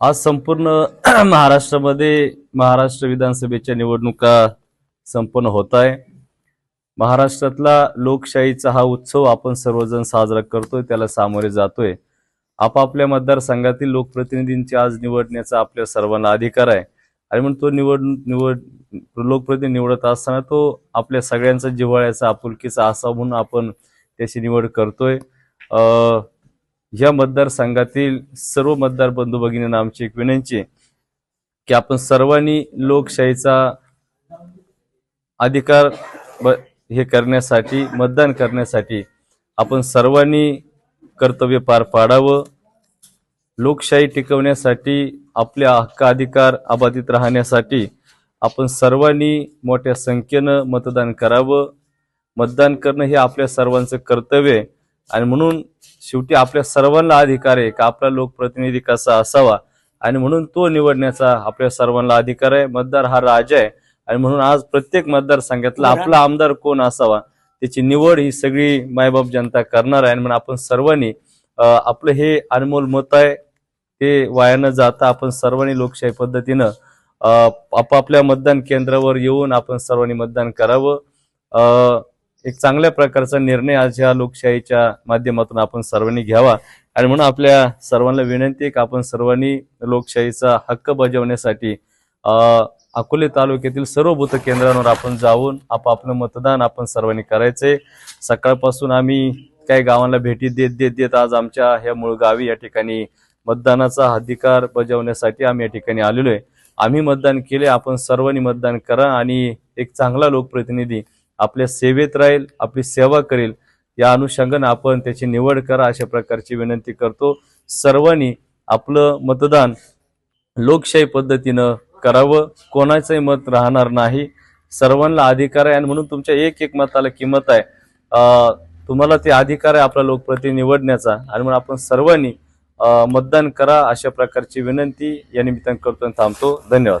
आज संपूर्ण महाराष्ट्रामध्ये महाराष्ट्र विधानसभेच्या निवडणुका संपन्न होत आहे. महाराष्ट्रातला लोकशाहीचा हा उत्सव आपण सर्वजण साजरा करतोय त्याला सामोरे जातोय. आपापल्या मतदारसंघातील लोकप्रतिनिधींची आज निवडण्याचा आपल्या सर्वांना अधिकार आहे. आणि म्हणून तो निवड निवड लोकप्रतिनिधी निवडत असताना तो आपल्या सगळ्यांचा जिव्हाळ्याचा आपुलकीचा असा म्हणून आपण त्याची निवड करतोय. ह्या मतदारसंघातील सर्व मतदार बंधू भगिनींना आमची एक विनंती आहे की आपण सर्वांनी लोकशाहीचा अधिकार ब- हे करण्यासाठी मतदान करण्यासाठी आपण सर्वांनी कर्तव्य पार पाडावं. लोकशाही टिकवण्यासाठी आपल्या हक्क अधिकार अबाधित राहण्यासाठी आपण सर्वांनी मोठ्या संख्येनं मतदान करावं. मतदान करणं हे आपल्या सर्वांचं कर्तव्य आहे. आणि म्हणून शेवटी आपल्या सर्वांना अधिकार आहे का आपला लोकप्रतिनिधी कसा असावा? आणि म्हणून तो निवडण्याचा आपल्या सर्वांना अधिकार आहे. मतदार हा राजा आहे. आणि म्हणून आज प्रत्येक मतदारसंघातला आपला आमदार कोण असावा? त्याची निवड ही सगळी मायबाप जनता करणार आहे. आणि म्हणून आपण सर्वांनी आपलं हे अनमोल मत आहे ते वाया न जाता आपण सर्वांनी लोकशाही पद्धतीनं अं, आपापल्या मतदान केंद्रावर येऊन आपण सर्वांनी मतदान करावं. अं, एक चांगल्या प्रकारचा निर्णय आज ह्या लोकशाहीच्या माध्यमातून आपण सर्वांनी घ्यावा. आणि म्हणून आपल्या सर्वांना विनंती आहे की आपण सर्वांनी लोकशाहीचा हक्क बजावण्यासाठी अकोले तालुक्यातील सर्व बूथ केंद्रांवर आपण जाऊन आपापलं मतदान आपण सर्वांनी करायचंय. सकाळपासून आम्ही काही गावांना भेटी देत देत देत आज आमच्या ह्या मूळ गावी या ठिकाणी मतदानाचा अधिकार बजावण्यासाठी आम्ही या ठिकाणी आलेलो आहे. आम्ही मतदान केले आपण सर्वांनी मतदान करा आणि एक चांगला लोकप्रतिनिधी आपल्या सेवेत राहील आपली सेवा करेल या अनुषंगानं आपण त्याची निवड करा अशा प्रकारची विनंती करतो. सर्वांनी आपलं मतदान लोकशाही पद्धतीनं करावं. कोणाचंही मत राहणार नाही. सर्वांना अधिकार आहे आणि म्हणून तुमच्या एक एक मताला किंमत आहे. तुम्हाला ते अधिकार आहे आपला लोकप्रतिनिधी निवडण्याचा आणि म्हणून आपण सर्वांनी मतदान करा अशा प्रकारची विनंती या निमित्तानं करतो आणि थांबतो. धन्यवाद.